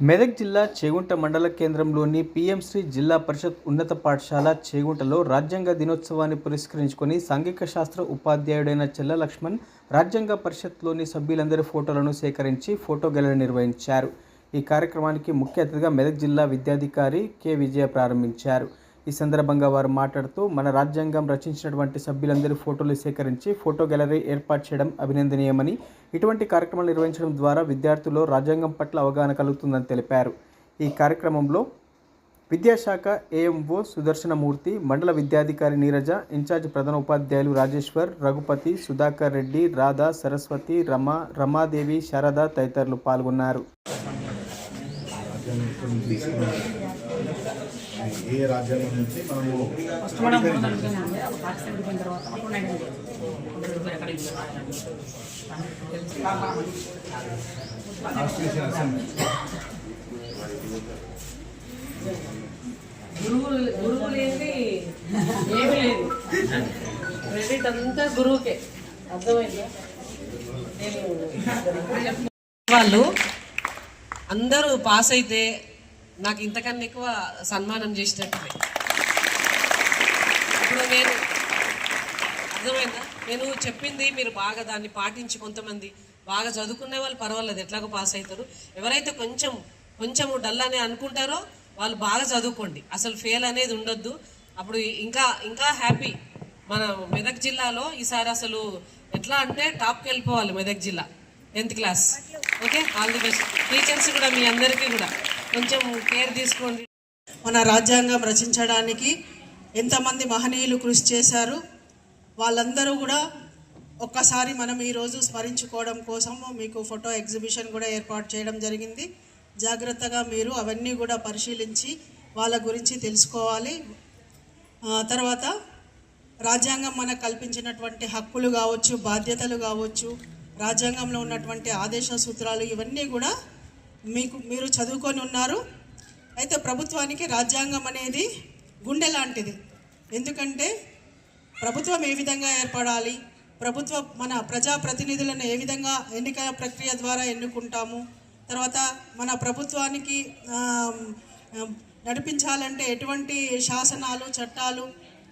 మెదక్ జిల్లా చేగుంట మండల కేంద్రంలోని పిఎంశ్రీ జిల్లా పరిషత్ ఉన్నత పాఠశాల చేగుంటలో రాజ్యాంగ దినోత్సవాన్ని పురస్కరించుకొని సాంఘిక శాస్త్ర ఉపాధ్యాయుడైన చెల్ల లక్ష్మణ్ రాజ్యాంగ పరిషత్లోని సభ్యులందరి ఫోటోలను సేకరించి ఫోటో గ్యాలరీ నిర్వహించారు. ఈ కార్యక్రమానికి ముఖ్య అతిథిగా మెదక్ జిల్లా విద్యాధికారి కె. విజయ ప్రారంభించారు. ఈ సందర్భంగా వారు మాట్లాడుతూ మన రాజ్యాంగం రచించినటువంటి సభ్యులందరి ఫోటోలు సేకరించి ఫోటో గ్యాలరీ ఏర్పాటు చేయడం అభినందనీయమని ఇటువంటి కార్యక్రమాలు నిర్వహించడం ద్వారా విద్యార్థుల్లో రాజ్యాంగం పట్ల అవగాహన కలుగుతుందని తెలిపారు. ఈ కార్యక్రమంలో విద్యాశాఖ ఏఎంఓ సుదర్శనమూర్తి మండల విద్యాధికారి నీరజ ఇన్ఛార్జ్ ప్రధాన ఉపాధ్యాయులు రాజేశ్వర్ రఘుపతి సుధాకర్ రెడ్డి రాధా సరస్వతి రమ రమాదేవి శారద తదితరులు పాల్గొన్నారు. ఏ రాజ్యాంగం నుంచి మనము కాన్స్టిట్యూషన్ అసెంబ్లీ గురువులు గురువు లేని ఏమీ లేదు క్రెడిట్ అంతా గురువుకే అర్థమైందా నేను. వాళ్ళు అందరూ పాస్ అయితే నాకు ఇంతకన్నా ఎక్కువ సన్మానం చేసినట్టు ఇప్పుడు నేను అర్థమైందా? నేను చెప్పింది మీరు బాగా దాన్ని పాటించి కొంతమంది బాగా చదువుకునే వాళ్ళు పర్వాలేదు ఎట్లాగో పాస్ అవుతారు. ఎవరైతే కొంచెం కొంచెం డల్ అని అనుకుంటారో వాళ్ళు బాగా చదువుకోండి. అసలు ఫెయిల్ అనేది ఉండొద్దు. అప్పుడు ఇంకా ఇంకా హ్యాపీ. మన మెదక్ జిల్లాలో ఈసారి అసలు ఎట్లా అంటే టాప్కి వెళ్ళిపోవాలి మెదక్ జిల్లా tenth class. Okay? All the best. Teachers కూడా మీ అందరికీ కూడా. కొంచెం కేర్ తీసుకోండి. మన రాజ్యాంగం రచించడానికి ఎంతమంది మహనీయులు కృషి చేశారు వాళ్ళందరూ కూడా ఒక్కసారి మనం ఈరోజు స్మరించుకోవడం కోసం మీకు ఫోటో ఎగ్జిబిషన్ కూడా ఏర్పాటు చేయడం జరిగింది. జాగ్రత్తగా మీరు అవన్నీ కూడా పరిశీలించి వాళ్ళ గురించి తెలుసుకోవాలి. తర్వాత రాజ్యాంగం మనకు కల్పించినటువంటి హక్కులు కావచ్చు బాధ్యతలు కావచ్చు రాజ్యాంగంలో ఉన్నటువంటి ఆదేశ సూత్రాలు ఇవన్నీ కూడా మీకు మీరు చదువుకొని ఉన్నారు. అయితే ప్రభుత్వానికి రాజ్యాంగం అనేది గుండె లాంటిది. ఎందుకంటే ప్రభుత్వం ఏ విధంగా ఏర్పడాలి ప్రభుత్వ మన ప్రజాప్రతినిధులను ఏ విధంగా ఎన్నిక ప్రక్రియ ద్వారా ఎన్నుకుంటాము తర్వాత మన ప్రభుత్వానికి నడిపించాలంటే ఎటువంటి శాసనాలు చట్టాలు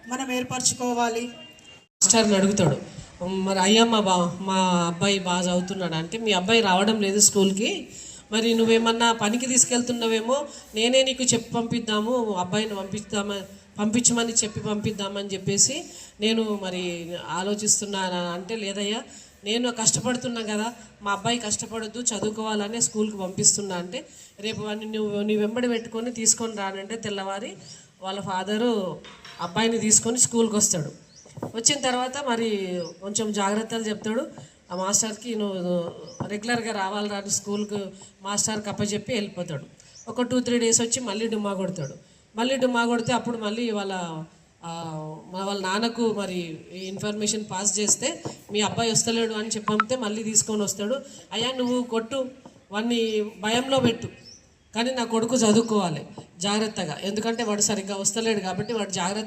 మనం ఏర్పరచుకోవాలి? మాస్టర్ని అడుగుతాడు. మరి అయ్యా మా బా మా అబ్బాయి బాగా చదువుతున్నాడు అంటే మీ అబ్బాయి రావడం లేదు స్కూల్కి. మరి నువ్వేమన్నా పనికి తీసుకెళ్తున్నావేమో నేనే నీకు చెప్పి పంపిద్దాము అబ్బాయిని పంపిద్దామా పంపించమని చెప్పి పంపిద్దామని చెప్పేసి నేను మరి ఆలోచిస్తున్నాను అంటే లేదయ్యా నేను కష్టపడుతున్నా కదా మా అబ్బాయి కష్టపడొద్దు చదువుకోవాలనే స్కూల్కి పంపిస్తున్నా అంటే రేపు వాడిని నువ్వు నీ వెంబడి పెట్టుకొని తీసుకొని రానంటే తెల్లవారి వాళ్ళ ఫాదరు అబ్బాయిని తీసుకొని స్కూల్కి వస్తాడు. వచ్చిన తర్వాత మరి కొంచెం జాగ్రత్తలు చెప్తాడు. ఆ మాస్టర్కి నువ్వు రెగ్యులర్గా రావాలి రాని స్కూల్కు మాస్టర్కి అప్పచెప్పి వెళ్ళిపోతాడు. ఒక టూ త్రీ డేస్ వచ్చి మళ్ళీ డుమ్మా కొడతాడు. మళ్ళీ డుమ్మా కొడితే అప్పుడు మళ్ళీ వాళ్ళ మా వాళ్ళ నాన్నకు మరి ఇన్ఫర్మేషన్ పాస్ చేస్తే మీ అబ్బాయి వస్తలేడు అని చెప్పంతే మళ్ళీ తీసుకొని వస్తాడు. అయ్యా నువ్వు కొట్టు వాడిని భయంలో పెట్టు కానీ నా కొడుకు చదువుకోవాలి జాగ్రత్తగా. ఎందుకంటే వాడు సరిగ్గా వస్తలేడు కాబట్టి వాడు జాగ్రత్తగా